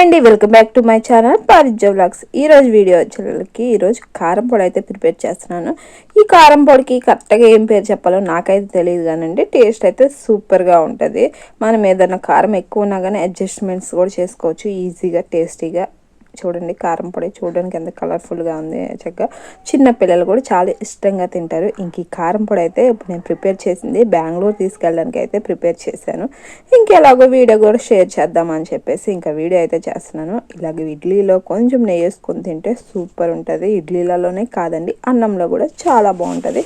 Hi అండి welcome back to my channel Parija vlogs. ఈరోజు video వచ్చేకి ఈరోజు కారం పొడి అయితే ప్రిపేర్ చేస్తున్నాను. ఈ కారం పొడికి కరెక్ట్గా ఏం పేరు చెప్పాలో నాకైతే తెలియదు కానండి. టేస్ట్ అయితే సూపర్గా ఉంటుంది. మనం ఏదైనా కారం ఎక్కువ ఉన్నా కానీ అడ్జస్ట్మెంట్స్ కూడా చేసుకోవచ్చు. ఈజీగా టేస్టీగా. చూడండి కారం పొడి చూడడానికి ఎంత కలర్ఫుల్గా ఉంది చక్కగా. చిన్న పిల్లలు కూడా చాలా ఇష్టంగా తింటారు. ఇంక ఈ కారం పొడి అయితే ఇప్పుడు నేను ప్రిపేర్ చేసింది బెంగళూరు తీసుకెళ్ళడానికి అయితే ప్రిపేర్ చేశాను. ఇంకెలాగో వీడియో కూడా షేర్ చేద్దామని చెప్పేసి ఇంకా వీడియో అయితే చేస్తున్నాను. ఇలాగ ఇడ్లీలో కొంచెం నెయ్యి వేసుకొని తింటే సూపర్ ఉంటుంది. ఇడ్లీలలోనే కాదండి అన్నంలో కూడా చాలా బాగుంటుంది.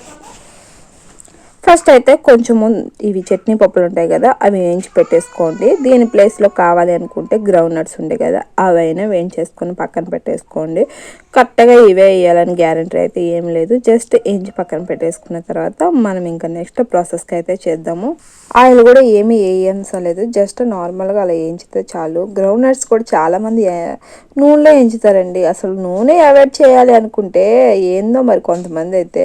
ఫస్ట్ అయితే కొంచెము ఇవి చట్నీ పప్పులు ఉంటాయి కదా అవి వేయించి పెట్టేసుకోండి. దీని ప్లేస్లో కావాలి అనుకుంటే గ్రౌండ్ నట్స్ ఉంటాయి కదా అవైనా వేయించేసుకొని పక్కన పెట్టేసుకోండి. కరెక్ట్గా ఇవే వేయాలని గ్యారంటీ అయితే ఏం లేదు. జస్ట్ వేయించి పక్కన పెట్టేసుకున్న తర్వాత మనం ఇంకా నెక్స్ట్ ప్రాసెస్కి అయితే చేద్దాము. ఆయిల్ కూడా ఏమీ వేయించలేదు. జస్ట్ నార్మల్గా అలా వేయించితే చాలు. గ్రౌండ్ నట్స్ కూడా చాలామంది నూనెలో వేయించుతారండి. అసలు నూనె అవాయిడ్ చేయాలి అనుకుంటే ఏందో మరి కొంతమంది అయితే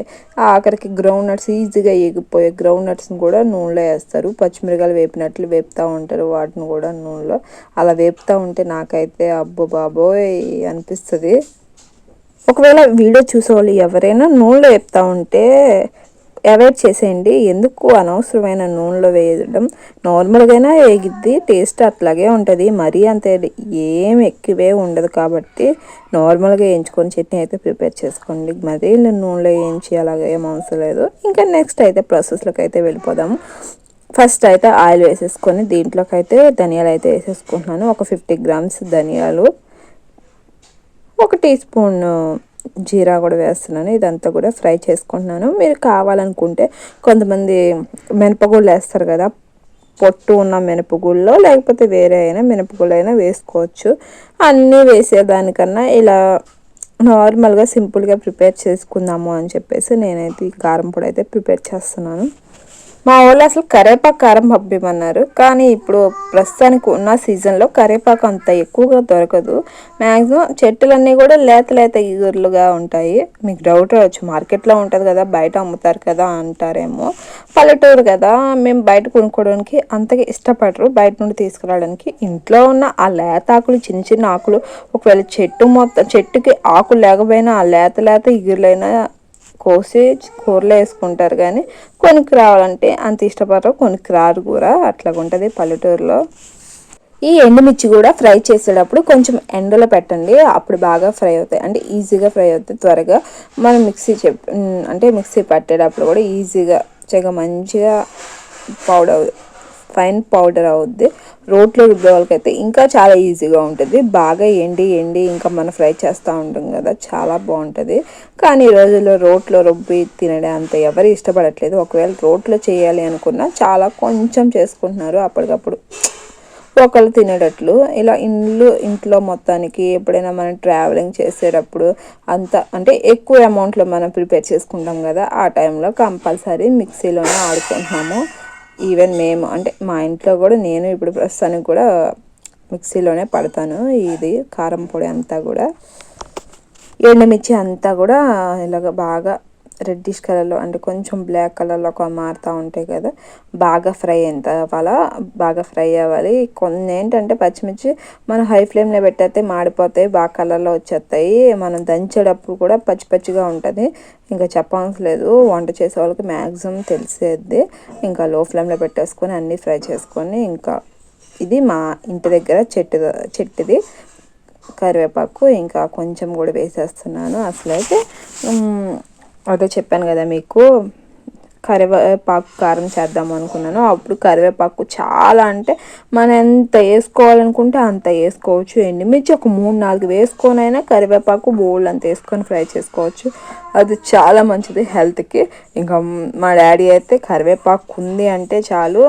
ఆఖరికి గ్రౌండ్ నట్స్ ఈజీగా పోయే గ్రౌండ్ నట్స్ని కూడా నూనెలో వేస్తారు. పచ్చిమిరకాయలు వేపినట్లు వేపుతూ ఉంటారు. వాటిని కూడా నూనెలో అలా వేపుతూ ఉంటే నాకైతే అబ్బో బాబోయ్ అనిపిస్తుంది. ఒకవేళ వీడియో చూసేవాళ్ళు ఎవరైనా నూనెలో వేపుతూ ఉంటే అవాయిడ్ చేసేయండి. ఎందుకు అనవసరమైన నూనెలో వేయడం? నార్మల్గానే వేగిద్ది టేస్ట్ అట్లాగే ఉంటుంది. మరీ అంత ఏం ఎక్కువే ఉండదు కాబట్టి నార్మల్గా వేయించుకొని చట్నీ అయితే ప్రిపేర్ చేసుకోండి. మరీ నూనెలో వేయించి అలాగే ఏం అవసరం లేదు. ఇంకా నెక్స్ట్ అయితే ప్రాసెస్లోకి అయితే వెళ్ళిపోదాము. ఫస్ట్ అయితే ఆయిల్ వేసేసుకొని దీంట్లోకి అయితే ధనియాలు అయితే వేసేసుకుంటున్నాను. ఒక ఫిఫ్టీ గ్రామ్స్ ధనియాలు ఒక టీ స్పూన్ జీరా కూడా వేస్తున్నాను. ఇదంతా కూడా ఫ్రై చేసుకుంటున్నాను. మీరు కావాలనుకుంటే కొంతమంది మినపగుళ్ళు వేస్తారు కదా పొట్టు ఉన్న మినపగుళ్ళో లేకపోతే వేరే అయినా మినపగుళ్ళు అయినా వేసుకోవచ్చు. అన్నీ వేసేదానికన్నా ఇలా నార్మల్గా సింపుల్గా ప్రిపేర్ చేసుకుందాము అని చెప్పేసి నేనైతే ఈ కారం పొడి అయితే ప్రిపేర్ చేస్తున్నాను. మా వాళ్ళు అసలు కరేపాకు కారం పంపిమన్నారు. కానీ ఇప్పుడు ప్రస్తుతానికి ఉన్న సీజన్లో కరేపాకు అంత ఎక్కువగా దొరకదు. మ్యాక్సిమం చెట్టులన్నీ కూడా లేత లేత ఈగుర్లుగా ఉంటాయి. మీకు డౌట్ రావచ్చు మార్కెట్లో ఉంటుంది కదా బయట అమ్ముతారు కదా అంటారేమో. పల్లెటూరు కదా మేము బయట కొనుక్కోవడానికి అంతగా ఇష్టపడరు. బయట నుండి తీసుకురావడానికి ఇంట్లో ఉన్న ఆ లేత ఆకులు చిన్న చిన్న ఆకులు ఒకవేళ చెట్టు మొత్తం చెట్టుకి ఆకులు లేకపోయినా ఆ లేత లేత ఇగురులైనా కోసి కూరలో వేసుకుంటారు కానీ కొనుక్కు రావాలంటే అంత ఇష్టపడరు కొనుక్కు రారు కూర అట్లా ఉంటుంది పల్లెటూరులో. ఈ ఎండుమిర్చి కూడా ఫ్రై చేసేటప్పుడు కొంచెం ఎండలో పెట్టండి అప్పుడు బాగా ఫ్రై అవుతాయి. అంటే ఈజీగా ఫ్రై అవుతాయి త్వరగా. మనం మిక్సీ చెప్ అంటే మిక్సీ పట్టేటప్పుడు కూడా ఈజీగా చక్కగా మంచిగా పౌడర్ ఫైన్ పౌడర్ అవుద్ది. రోట్లో రుబ్బే వాళ్ళకైతే ఇంకా చాలా ఈజీగా ఉంటుంది. బాగా ఎండి ఎండి ఇంకా మనం ఫ్రై చేస్తూ ఉంటాం కదా చాలా బాగుంటుంది. కానీ ఈ రోజుల్లో రోట్లో రుబ్బి తినడం అంత ఎవరు ఇష్టపడట్లేదు. ఒకవేళ రోట్లో చేయాలి అనుకున్నా చాలా కొంచెం చేసుకుంటున్నారు అప్పటికప్పుడు. ఒకళ్ళు తినేటట్లు. ఇలా ఇండ్లు ఇంట్లో మొత్తానికి ఎప్పుడైనా మనం ట్రావెలింగ్ చేసేటప్పుడు అంత అంటే ఎక్కువ అమౌంట్లో మనం ప్రిపేర్ చేసుకుంటాం కదా ఆ టైంలో కంపల్సరీ మిక్సీలోనే ఆడుకుంటున్నాము. ఈవెన్ మేము అంటే మా ఇంట్లో కూడా నేను ఇప్పుడు ప్రస్తుతానికి కూడా మిక్సీలోనే పడతాను. ఇది కారం పొడి అంతా కూడా. ఎండుమిర్చి అంతా కూడా ఇలాగ బాగా రెడ్డిష్ కలర్లో అంటే కొంచెం బ్లాక్ కలర్లో ఒక మారుతూ ఉంటాయి కదా. బాగా ఫ్రై అయిన అవ్వాలా బాగా ఫ్రై అవ్వాలి. కొన్ని ఏంటంటే పచ్చిమిర్చి మనం హై ఫ్లేమ్లో పెట్టేస్తే మాడిపోతాయి బాగా కలర్లో వచ్చేస్తాయి. మనం దంచేటప్పుడు కూడా పచ్చి పచ్చిగా ఉంటుంది. ఇంకా చెప్పవలసిన లేదు వంట చేసే వాళ్ళకి మ్యాక్సిమం తెలిసేది ఇంకా లో ఫ్లేమ్లో పెట్టేసుకొని అన్నీ ఫ్రై చేసుకొని ఇంకా ఇది మా ఇంటి దగ్గర చెట్టు చెట్టుది. కరివేపాకు ఇంకా కొంచెం కూడా వేసేస్తున్నాను. అసలు అయితే అదే చెప్పాను కదా మీకు కరివేపాకు కారం చేద్దాం అనుకున్నాను. అప్పుడు కరివేపాకు చాలా అంటే మనం ఎంత వేసుకోవాలనుకుంటే అంత వేసుకోవచ్చు ఎండుమిర్చి ఒక మూడు నాలుగు వేసుకొనైనా కరివేపాకు బోల్డ్ అంత వేసుకొని ఫ్రై చేసుకోవచ్చు. అది చాలా మంచిది హెల్త్కి. ఇంకా మా డాడీ అయితే కరివేపాకు ఉంది అంటే చాలు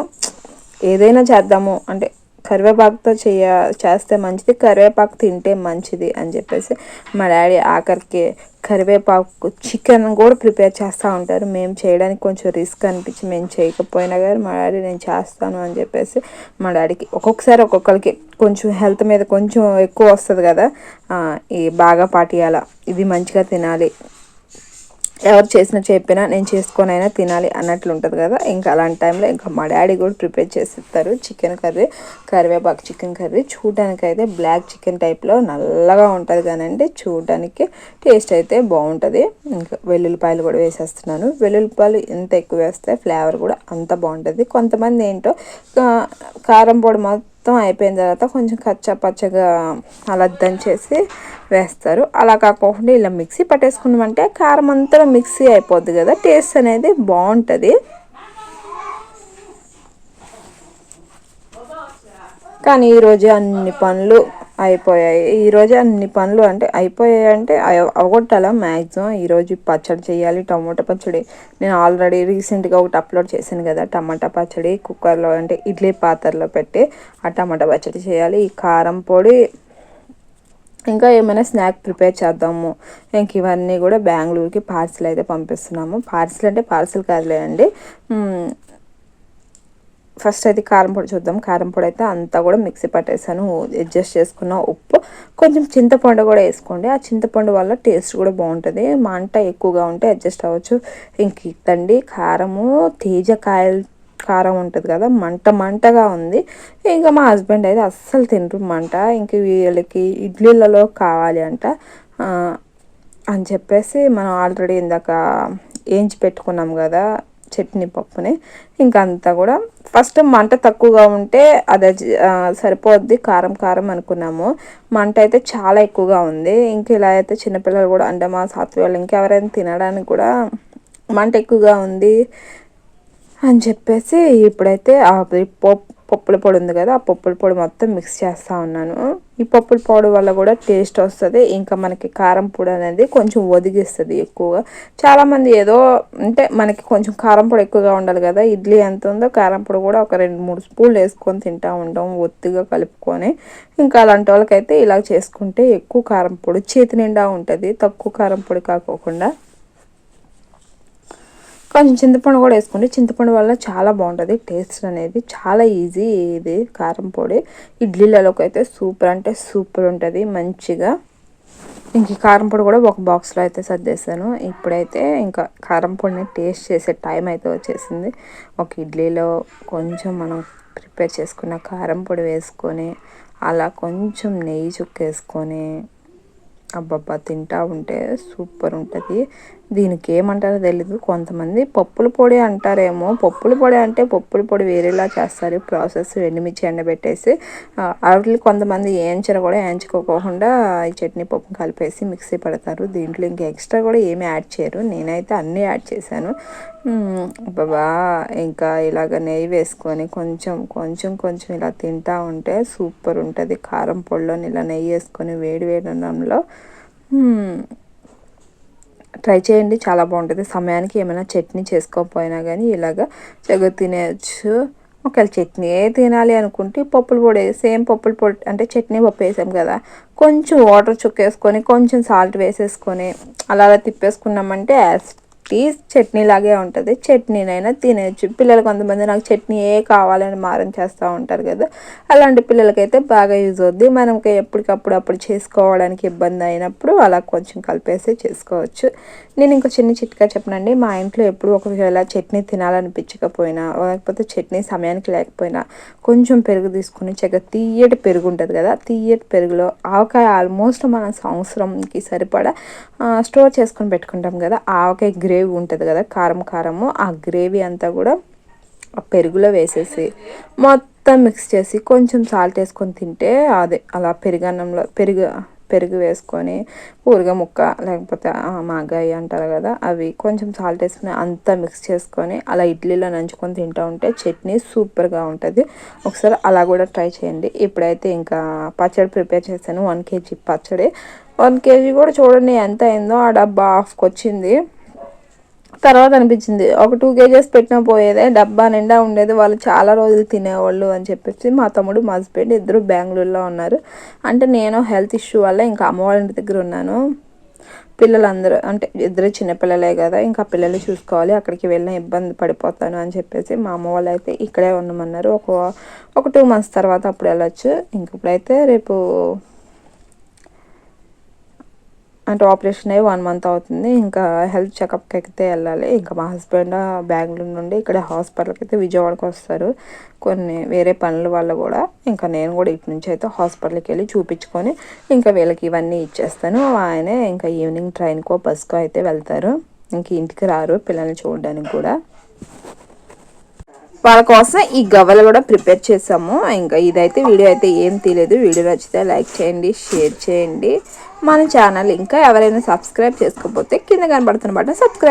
ఏదైనా చేద్దాము. అంటే కరివేపాకుతో చేయ చేస్తే మంచిది కరివేపాకు తింటే మంచిది అని చెప్పేసి మా డాడీ ఆఖరికి కరివేపాకు చికెన్ కూడా ప్రిపేర్ చేస్తూ ఉంటారు. మేము చేయడానికి కొంచెం రిస్క్ అనిపించి మేము చేయకపోయినా కానీ మా డాడీ నేను చేస్తాను అని చెప్పేసి మా డాడీకి ఒక్కొక్కసారి ఒక్కొక్కరికి కొంచెం హెల్త్ మీద కొంచెం ఎక్కువ వస్తుంది కదా ఈ బాగా పాటియాల ఇది మంచిగా తినాలి ఎవరు చేసిన చెప్పినా నేను చేసుకొనైనా తినాలి అన్నట్లు ఉంటుంది కదా. ఇంకా అలాంటి టైంలో ఇంకా మా డాడీ కూడా ప్రిపేర్ చేసి ఇస్తారు చికెన్ కర్రీ కరివేపాకు చికెన్ కర్రీ. చూడడానికి అయితే బ్లాక్ చికెన్ టైప్లో నల్లగా ఉంటుంది కానండి. చూడడానికి టేస్ట్ అయితే బాగుంటుంది. ఇంకా వెల్లుల్లిపాయలు కూడా వేసేస్తున్నాను. వెల్లుల్లిపాయలు ఎంత ఎక్కువ వేస్తే ఫ్లేవర్ కూడా అంత బాగుంటుంది. కొంతమంది ఏంటో కారం పొడి మాత్రం మొత్తం అయిపోయిన తర్వాత కొంచెం కచ్చా పచ్చగా అలా దంచేసి వేస్తారు. అలా కాకుండా ఇలా మిక్సీ పట్టేసుకున్నామంటే కారం అంతా మిక్సీ అయిపోద్ది కదా టేస్ట్ అనేది బాగుంటుంది. కానీ ఈరోజు అన్ని పనులు అయిపోయాయి. ఈరోజు అన్ని పనులు అంటే అయిపోయాయి అంటే అవగొట్టాల? మ్యాక్సిమం ఈరోజు పచ్చడి చేయాలి. టమాటా పచ్చడి. నేను ఆల్రెడీ రీసెంట్గా ఒకటి అప్లోడ్ చేశాను కదా టమాటా పచ్చడి కుక్కర్లో అంటే ఇడ్లీ పాత్రలో పెట్టి ఆ టమాటా పచ్చడి చేయాలి. ఈ కారం పొడి ఇంకా ఏమైనా స్నాక్ ప్రిపేర్ చేద్దాము. ఇంక ఇవన్నీ కూడా బెంగళూరుకి పార్సిల్ అయితే పంపిస్తున్నాము. పార్సిల్ అంటే పార్సిల్ కాదులేండి ఫస్ట్ అయితే కారం పొడి చూద్దాం. కారం పొడి అయితే అంతా కూడా మిక్సీ పట్టేసాను. అడ్జస్ట్ చేసుకున్న ఉప్పు. కొంచెం చింతపండు కూడా వేసుకోండి. ఆ చింతపండు వల్ల టేస్ట్ కూడా బాగుంటుంది. మంట ఎక్కువగా ఉంటే అడ్జస్ట్ అవ్వచ్చు. ఇంక ఇద్దండి. కారము తేజకాయలు కారం ఉంటుంది కదా మంట మంటగా ఉంది. ఇంకా మా హస్బెండ్ అయితే అస్సలు తినరు మంట. ఇంక వీళ్ళకి ఇడ్లీలలో కావాలి అంట. అని చెప్పేసి మనం ఆల్రెడీ ఇందాక వేయించి పెట్టుకున్నాం కదా చట్నీ పప్పుని. ఇంకా అంతా కూడా ఫస్ట్ మంట తక్కువగా ఉంటే అది సరిపోద్ది. కారం కారం అనుకున్నాము. మంట అయితే చాలా ఎక్కువగా ఉంది. ఇంకా ఇలా అయితే చిన్నపిల్లలు కూడా అంటే మా సాత్వాళ్ళు ఇంకెవరైనా తినడానికి కూడా మంట ఎక్కువగా ఉంది అని చెప్పేసి ఇప్పుడైతే ఆ పప్పుల పొడి ఉంది కదా ఆ పప్పుల పొడి మొత్తం మిక్స్ చేస్తూ ఉన్నాను. ఈ పప్పుల పొడి వల్ల కూడా టేస్ట్ వస్తుంది. ఇంకా మనకి కారం పొడి అనేది కొంచెం ఒదిగిస్తుంది ఎక్కువగా. చాలామంది ఏదో అంటే మనకి కొంచెం కారం పొడి ఎక్కువగా ఉండాలి కదా ఇడ్లీ ఎంత ఉందో కారం పొడి కూడా ఒక రెండు మూడు స్పూన్లు వేసుకొని తింటూ ఉంటాం ఒత్తిగా కలుపుకొని. ఇంకా అలాంటి వాళ్ళకైతే ఇలా చేసుకుంటే ఎక్కువ కారం పొడి చేతి నిండా ఉంటుంది. తక్కువ కారం పొడి కాకోకుండా. కొంచెం చింతపండు కూడా వేసుకోండి. చింతపండు వల్ల చాలా బాగుంటుంది. టేస్ట్ అనేది చాలా ఈజీ ఇది కారం పొడి. ఇడ్లీలలోకి అయితే సూపర్ అంటే సూపర్ ఉంటుంది మంచిగా. ఇంక కారం పొడి కూడా ఒక బాక్స్లో అయితే సర్దేశాను. ఇప్పుడైతే ఇంకా కారం పొడిని టేస్ట్ చేసే టైం అయితే వచ్చేసింది. ఒక ఇడ్లీలో కొంచెం మనం ప్రిపేర్ చేసుకున్న కారం పొడి వేసుకొని అలా కొంచెం నెయ్యి చుక్కేసుకొని అబ్బబ్బా తింటా ఉంటే సూపర్ ఉంటుంది. దీనికి ఏమంటారో తెలీదు. కొంతమంది పప్పుల పొడి అంటారేమో. పప్పుల పొడి అంటే పప్పుల పొడి వేరేలా చేస్తారు. ప్రాసెస్ ఎండుమిర్చి ఎండబెట్టేసి వాటిని కొంతమంది ఏంచిన కూడా ఏంచుకోకుండా ఈ చట్నీ పప్పు కలిపేసి మిక్సీ పెడతారు. దీంట్లో ఇంకా ఎక్స్ట్రా కూడా ఏమీ యాడ్ చేయరు. నేనైతే అన్నీ యాడ్ చేశాను. బాబా ఇంకా ఇలాగ నెయ్యి వేసుకొని కొంచెం కొంచెం కొంచెం ఇలా తింటా ఉంటే సూపర్ ఉంటుంది. కారం పొడిలోని ఇలా నెయ్యి వేసుకొని వేడి వేడి అన్నంలో ట్రై చేయండి చాలా బాగుంటుంది. సమయానికి ఏమైనా చట్నీ చేసుకోకపోయినా కానీ ఇలాగ చక్కగా తినేయచ్చు. ఒకవేళ చట్నీ తినాలి అనుకుంటే పప్పుల పొడి సేమ్ పప్పుల పొడి అంటే చట్నీ పప్పు వేసాం కదా కొంచెం వాటర్ చుక్కేసుకొని కొంచెం సాల్ట్ వేసేసుకొని అలా అలా తిప్పేసుకున్నామంటే టీ చట్నీ లాగే ఉంటుంది. చట్నీనైనా తినేయచ్చు. పిల్లలు కొంతమంది నాకు చట్నీ ఏ కావాలని మారం చేస్తూ ఉంటారు కదా. అలాంటి పిల్లలకైతే బాగా యూజ్ అవుద్ది. మనకి ఎప్పటికప్పుడు అప్పుడు చేసుకోవడానికి ఇబ్బంది అయినప్పుడు అలా కొంచెం కలిపేసి చేసుకోవచ్చు. నేను ఇంకో చిన్న చిట్కా చెప్పనండి. మా ఇంట్లో ఎప్పుడు ఒకవేళ చట్నీ తినాలనిపించకపోయినా లేకపోతే చట్నీ సమయానికి లేకపోయినా కొంచెం పెరుగు తీసుకుని చక్కగా తీయటి పెరుగు ఉంటుంది కదా తీయటి పెరుగులో ఆవకాయ ఆల్మోస్ట్ మన సంవత్సరంకి సరిపడా స్టోర్ చేసుకొని పెట్టుకుంటాం కదా ఆవకాయ గ్రేవీ ఉంటుంది కదా కారం కారము ఆ గ్రేవీ అంతా కూడా ఆ పెరుగులో వేసేసి మొత్తం మిక్స్ చేసి కొంచెం సాల్ట్ వేసుకొని తింటే అదే అలా పెరుగన్నంలో పెరుగు పెరుగు వేసుకొని ఊరగా ముక్క లేకపోతే మాగాయి అంటారు కదా అవి కొంచెం సాల్ట్ వేసుకుని అంతా మిక్స్ చేసుకొని అలా ఇడ్లీలో నంచుకొని తింటూ ఉంటే చట్నీ సూపర్గా ఉంటుంది. ఒకసారి అలా కూడా ట్రై చేయండి. ఇప్పుడైతే ఇంకా పచ్చడి ప్రిపేర్ చేశాను వన్ కేజీ పచ్చడి. వన్ కేజీ కూడా చూడండి ఎంత అయిందో ఆ డబ్బా హాఫ్కి వచ్చింది తర్వాత అనిపించింది. ఒక టూ కేజెస్ పెట్టినా పోయేదే డబ్బా నిండా ఉండేది. వాళ్ళు చాలా రోజులు తినేవాళ్ళు అని చెప్పేసి మా తమ్ముడు మా హస్బెండ్ ఇద్దరు బెంగళూరులో ఉన్నారు. అంటే నేను హెల్త్ ఇష్యూ వల్ల ఇంకా అమ్మ వాళ్ళ ఇంటి దగ్గర ఉన్నాను. పిల్లలందరూ అంటే ఇద్దరు చిన్నపిల్లలే కదా ఇంకా పిల్లలు చూసుకోవాలి. అక్కడికి వెళ్ళిన ఇబ్బంది పడిపోతాను అని చెప్పేసి మా అమ్మ వాళ్ళు అయితే ఇక్కడే ఉండమన్నారు. ఒక ఒక టూ మంత్స్ తర్వాత అప్పుడు వెళ్ళొచ్చు. ఇంక ఇప్పుడైతే రేపు అంటే ఆపరేషన్ అయ్యి వన్ మంత్ అవుతుంది. ఇంకా హెల్త్ చెకప్కి అయితే వెళ్ళాలి. ఇంకా మా హస్బెండ్ బెంగళూరు నుండి ఇక్కడ హాస్పిటల్కి అయితే విజయవాడకి వస్తారు. కొన్ని వేరే పనుల వల్ల కూడా ఇంకా నేను కూడా ఇటు నుంచి అయితే హాస్పిటల్కి వెళ్ళి చూపించుకొని ఇంకా వీళ్ళకి ఇవన్నీ ఇచ్చేస్తాను. ఆయనే ఇంకా ఈవినింగ్ ట్రైన్కో బస్కో అయితే వెళ్తారు. ఇంక ఇంటికి రారు పిల్లల్ని చూడడానికి కూడా. వాళ్ళ కోసం ఈ గవ్వలు కూడా ప్రిపేర్ చేసాము. ఇంకా ఇదైతే వీడియో అయితే ఏం తెలియదు వీడియో నచ్చితే లైక్ చేయండి షేర్ చేయండి. మన ఛానల్ ఇంకా ఎవరైనా సబ్స్క్రైబ్ చేసుకోకపోతే కింద కనబడుతున్న బట్ట సబ్స్క్రైబ్